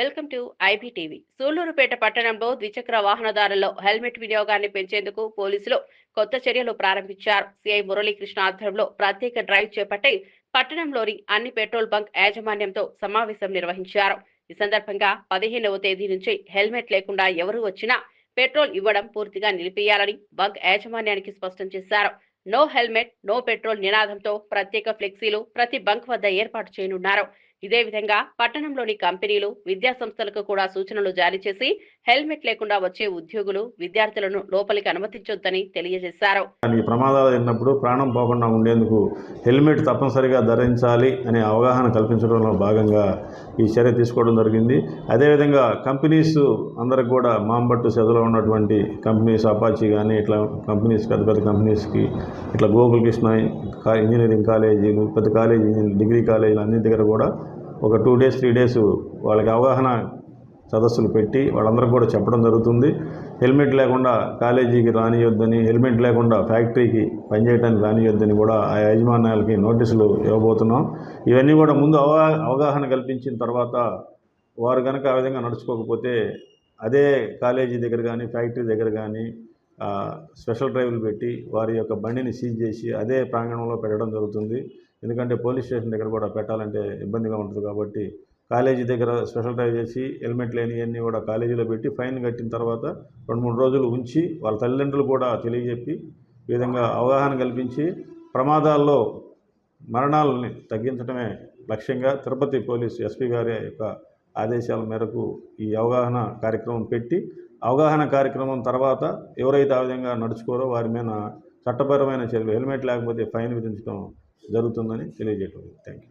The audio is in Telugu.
వెల్కమ్ టు ఐబీటీవీ సూళ్ళూరుపేట పట్టణంలో ద్విచక్ర వాహనదారుల్లో హెల్మెట్ వినియోగాన్ని పెంచేందుకు పోలీసులు కొత్త చర్యలు ప్రారంభించారు. సిఐ మురళీకృష్ణ ఆధ్వర్యంలో ప్రత్యేక డ్రైవ్ చేపట్టి పట్టణంలోని అన్ని పెట్రోల్ బంక్ యాజమాన్యంతో సమావేశం నిర్వహించారు. ఈ సందర్భంగా పదిహేనవ తేదీ నుంచి హెల్మెట్ లేకుండా ఎవరు వచ్చినా పెట్రోల్ ఇవ్వడం పూర్తిగా నిలిపియాలని బంక్ యాజమాన్యానికి స్పష్టం చేశారు. నో హెల్మెట్ నో పెట్రోల్ నినాదంతో ప్రత్యేక ఫ్లెక్సీలు ప్రతి బంక్ వద్ద ఏర్పాటు చేయనున్నారు. ఇదే విధంగా పట్టణంలోని కంపెనీలు విద్యా సంస్థలకు కూడా సూచనలు జారీ చేసి హెల్మెట్ లేకుండా వచ్చే ఉద్యోగులు విద్యార్థులను లోపలికి అనుమతించొద్దని తెలియజేశారు. ప్రమాదాలు ఎన్నప్పుడు ప్రాణం పోకుండా ఉండేందుకు హెల్మెట్ తప్పనిసరిగా ధరించాలి అనే అవగాహన కల్పించడంలో భాగంగా ఈ చర్య తీసుకోవడం జరిగింది. అదేవిధంగా కంపెనీస్ అందరికి కూడా మాంబట్టు సెదలో ఉన్నటువంటి కంపెనీస్ అపాచీ కానీ ఇట్లా కంపెనీస్ పెద్ద పెద్ద కంపెనీస్కి ఇట్లా గోకుల్ కృష్ణ ఇంజనీరింగ్ కాలేజీలు పెద్ద కాలేజీ డిగ్రీ కాలేజీలు అన్ని దగ్గర కూడా ఒక టూ డేస్ త్రీ డేస్ వాళ్ళకి అవగాహన సదస్సులు పెట్టి వాళ్ళందరికీ కూడా చెప్పడం జరుగుతుంది. హెల్మెట్ లేకుండా కాలేజీకి రానియొద్దని హెల్మెట్ లేకుండా ఫ్యాక్టరీకి పనిచేయడానికి రానియొద్దని కూడా ఆ యాజమాన్యాలకి నోటీసులు ఇవ్వబోతున్నాం. ఇవన్నీ కూడా ముందు అవగా అవగాహన కల్పించిన తర్వాత వారు కనుక ఆ విధంగా నడుచుకోకపోతే అదే కాలేజీ దగ్గర కానీ ఫ్యాక్టరీ దగ్గర కానీ స్పెషల్ డ్రైవ్లు పెట్టి వారి యొక్క బండిని సీజ్ చేసి అదే ప్రాంగణంలో పెట్టడం జరుగుతుంది. ఎందుకంటే పోలీస్ స్టేషన్ దగ్గర కూడా పెట్టాలంటే ఇబ్బందిగా ఉంటుంది కాబట్టి కాలేజీ దగ్గర స్పెషల్ డ్రైవ్ చేసి హెల్మెట్ లేనివన్నీ కూడా కాలేజీలో పెట్టి ఫైన్ కట్టిన తర్వాత రెండు మూడు రోజులు ఉంచి వాళ్ళ తల్లిదండ్రులు కూడా తెలియజెప్పి ఈ విధంగా అవగాహన కల్పించి ప్రమాదాల్లో మరణాలని తగ్గించడమే లక్ష్యంగా తిరుపతి పోలీస్ ఎస్పీ గారి యొక్క ఆదేశాల మేరకు ఈ అవగాహన కార్యక్రమం పెట్టి అవగాహన కార్యక్రమం తర్వాత ఎవరైతే ఆ విధంగా నడుచుకోరో వారి మీద చట్టపరమైన చర్యలు హెల్మెట్ లేకపోతే ఫైన్ విధించడం జరుగుతుందని తెలియజేయటం థ్యాంక్ యూ